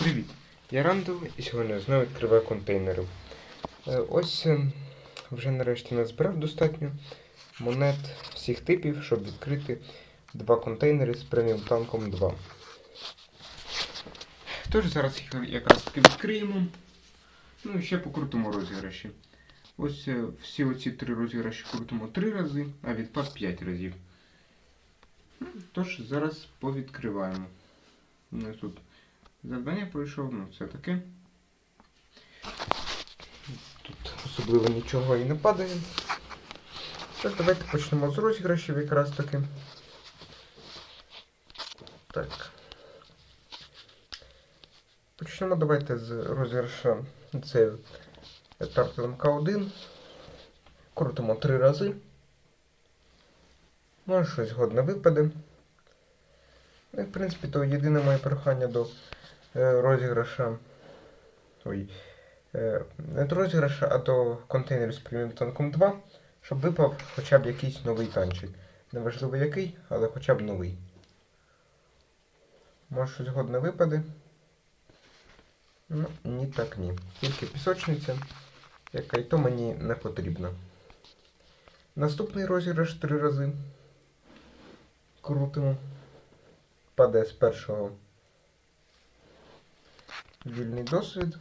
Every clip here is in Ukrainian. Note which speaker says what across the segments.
Speaker 1: Привіт! Я Рандall і сьогодні знову відкриваю контейнери. Е, Ось е, вже нарешті назбирав достатньо монет всіх типів, щоб відкрити два контейнери з преміум танком 2. Тож зараз їх якраз таки відкриємо. Ну і ще покрутимо розіграші. Ось е, всі оці три розіграші крутимо три рази, а відпад 5 разів. Тож зараз повідкриваємо. У нас тут Завдання пройшов, ну все таке. Тут особливо нічого і не падає. Так, давайте почнемо з розіграшів якраз таки. Так. Почнемо давайте з розіграша. Це Tartel МК1. Крутимо три рази. Може щось годне випаде. Ну, і, в принципі, то єдине моє прохання до розіграша. Ой. Е, не до розіграша, а до контейнерів з преміум танком 2, щоб випав хоча б якийсь новий танчик. Неважливо який, але хоча б новий. Може щось годне випаде. Ну, ні, так ні. Тільки пісочниця, яка й то мені не потрібна. Наступний розіграш три рази. Крутимо падає з першого вільний досвід,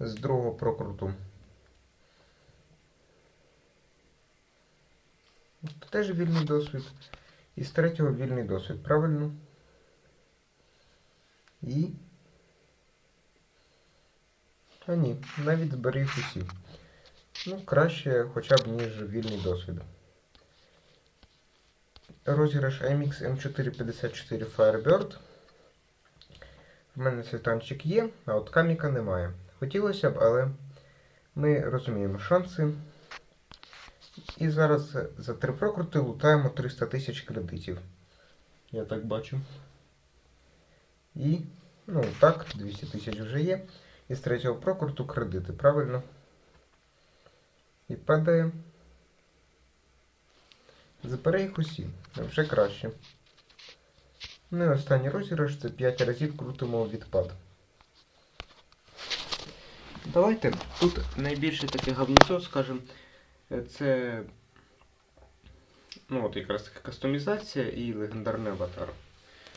Speaker 1: з другого прокруту. Теж вільний досвід. І з третього вільний досвід, правильно? І. А ні, навіть зберіг усі. Ну, краще хоча б, ніж вільний досвід. Розіграш IMX M454 Firebird. В мене цей танчик є, а от каміка немає. Хотілося б, але ми розуміємо шанси. І зараз за три прокрути лутаємо 300 тисяч кредитів. Я так бачу. І, ну так, 200 тисяч вже є. І з третього прокруту кредити, правильно? І падає. Забере їх усі. Вже краще. Ну і останній розіграш це 5 разів крутимо відпад. Давайте. Тут найбільше таке говніцо, скажімо, це ну от якраз таки кастомізація і легендарний аватар.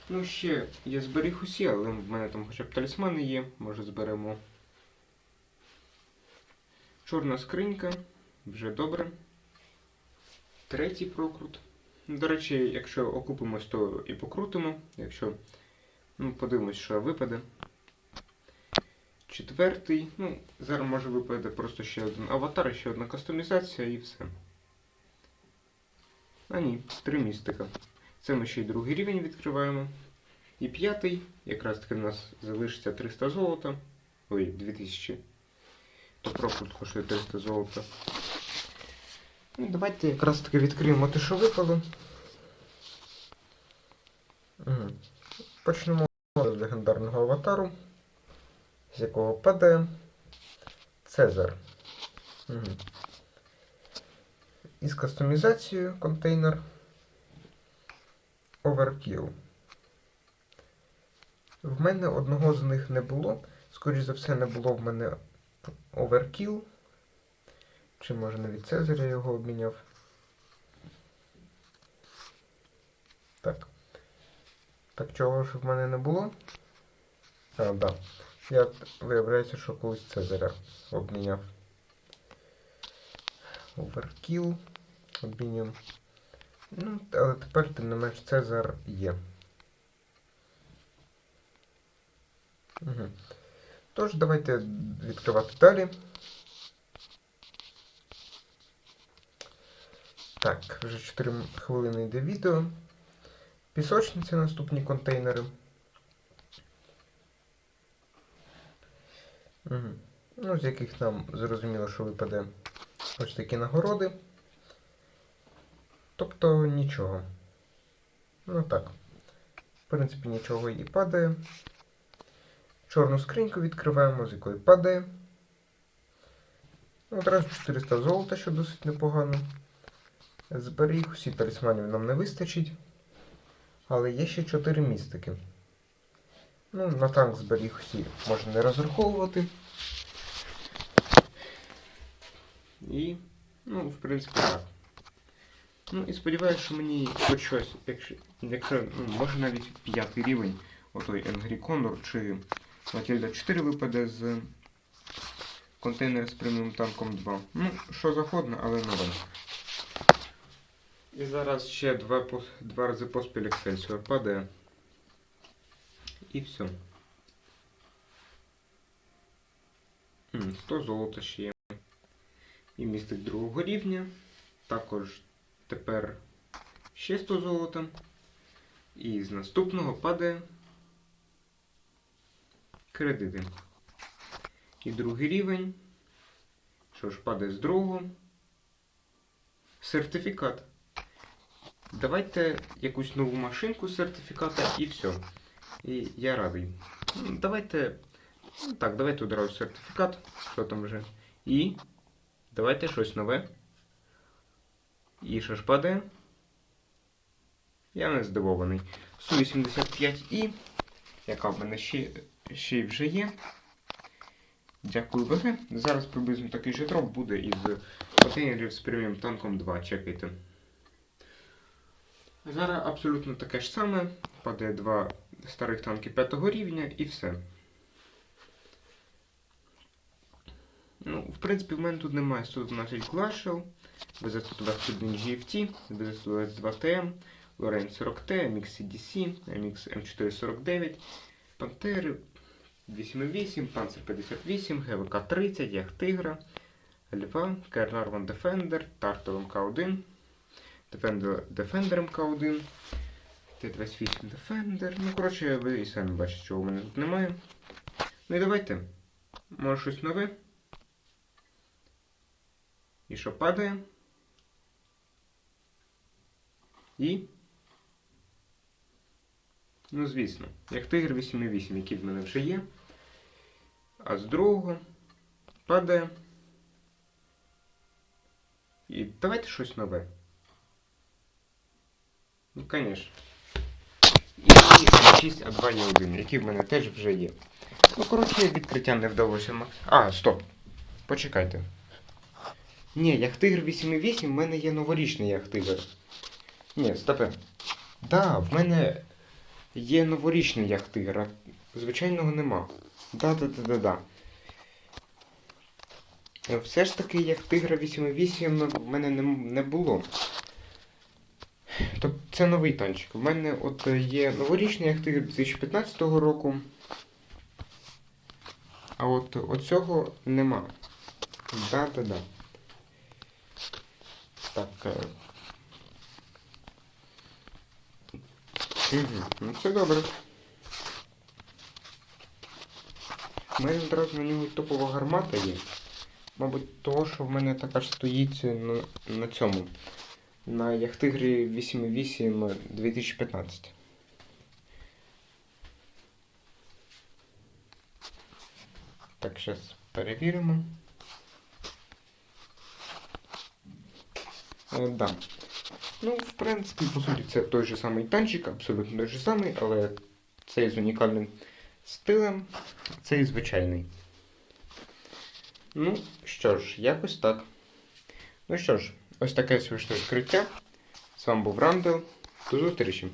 Speaker 1: Ну, ще я зберіг усі, але в мене там хоча б талісмани є, може зберемо. Чорна скринька, вже добре. Третій прокрут. До речі, якщо окупимось, то і покрутимо. Якщо ну, подивимось, що випаде. Четвертий. Ну, зараз може випаде просто ще один аватар, ще одна кастомізація і все. А ні, три містика. Це ми ще й другий рівень відкриваємо. І п'ятий, якраз таки в нас залишиться 300 золота. Ой, 2000. То прокрут коштує 300 золота. Ну, давайте якраз таки відкриємо те, що випало. Угу. Почнемо з легендарного аватару, з якого падає Цезар. Угу. Із кастомізацією контейнер Overkill. В мене одного з них не було. Скоріше за все, не було в мене Overkill. Чи може навіть Цезаря його обміняв? Так. Так чого ж в мене не було? А, так. Да. Я виявляється, що колись Цезаря обміняв. Overkill. Обмінюємо. Ну, але тепер, тим не менш, Цезар є. Угу. Тож, давайте відкривати далі. Так, вже 4 хвилини йде відео. Пісочниця наступні контейнери. Угу. Ну, з яких нам зрозуміло, що випаде ось такі нагороди. Тобто нічого. Ну так. В принципі, нічого і падає. Чорну скриньку відкриваємо, з якої падає. Одразу 400 золота, що досить непогано. Зберіг, усі талісманів нам не вистачить. Але є ще 4 містики. Ну, на танк зберіг всі, можна не розраховувати. І, ну, в принципі, так. Ну і сподіваюся, що мені хоч щось, якщо, якщо ну, може навіть п'ятий рівень, отой Angry Condor чи Matilda 4 випаде з контейнера з преміум танком 2. Ну, що завгодно, але нове. І зараз ще два, два рази поспіль Excelsior падає. І все. М, 100 золота ще є. І містик другого рівня. Також тепер ще 100 золота. І з наступного падає кредити. І другий рівень. Що ж, падає з другого. Сертифікат. Давайте якусь нову машинку з сертифіката і все. І я радий. Ну, Давайте. ну, Так, давайте одразу сертифікат. Що там вже? І. Давайте щось нове. І що ж падає? Я не здивований. Су-85І, яка в мене ще, ще вже є. Дякую ВГ. Зараз приблизно такий же дроп буде із контейнерів з преміум танком 2. Чекайте. Зараз абсолютно таке ж саме. Падає два старих танки 5 рівня і все. Ну, в принципі, в мене тут немає 112 Glacial, BZ-121 GFT, BZ-122 TM, Lorraine 40T, MX CDC, MX M449, Пантери 8.8, Panzer 58, ГВК 30, Ях Тигра, Льва, Кернар Ван Defender, Tartar МК1, Defender, Defender МК1, Т-28 Defender. Ну, коротше, ви і самі бачите, чого в мене тут немає. Ну і давайте. Може щось нове. І що падає? І. Ну, звісно, як тигр 8.8, який в мене вже є. А з другого падає. І давайте щось нове. Ну, звісно. І 6 а 2 є 1, який в мене теж вже є. Ну, коротше, відкриття не вдалося. А, стоп. Почекайте. Ні, Яхтигр 8.8, в мене є новорічний Яхтигр. Ні, стопе. Да, в мене є новорічний Яхтигр, а звичайного нема. Да-да-да-да-да. Все ж таки Яхтигра 8.8 в мене не, не було. Тобто це новий танчик. У мене от е, є новорічний Яхтигр 2015 року. А от оцього нема. Да-да-да. Так. е. Угу. Ну все добре. У мене одразу на нього топова гармата є. Мабуть, того, що в мене така ж стоїть на, на цьому. На Яхтигрі 8.8 2015. Так, зараз перевіримо. Е, да. Ну, в принципі, по суті, це той же самий танчик, абсолютно той же самий, але цей з унікальним стилем, цей звичайний. Ну, що ж, якось так. Ну що ж, ось таке смішне відкриття. З вами був Рандел. До зустрічі!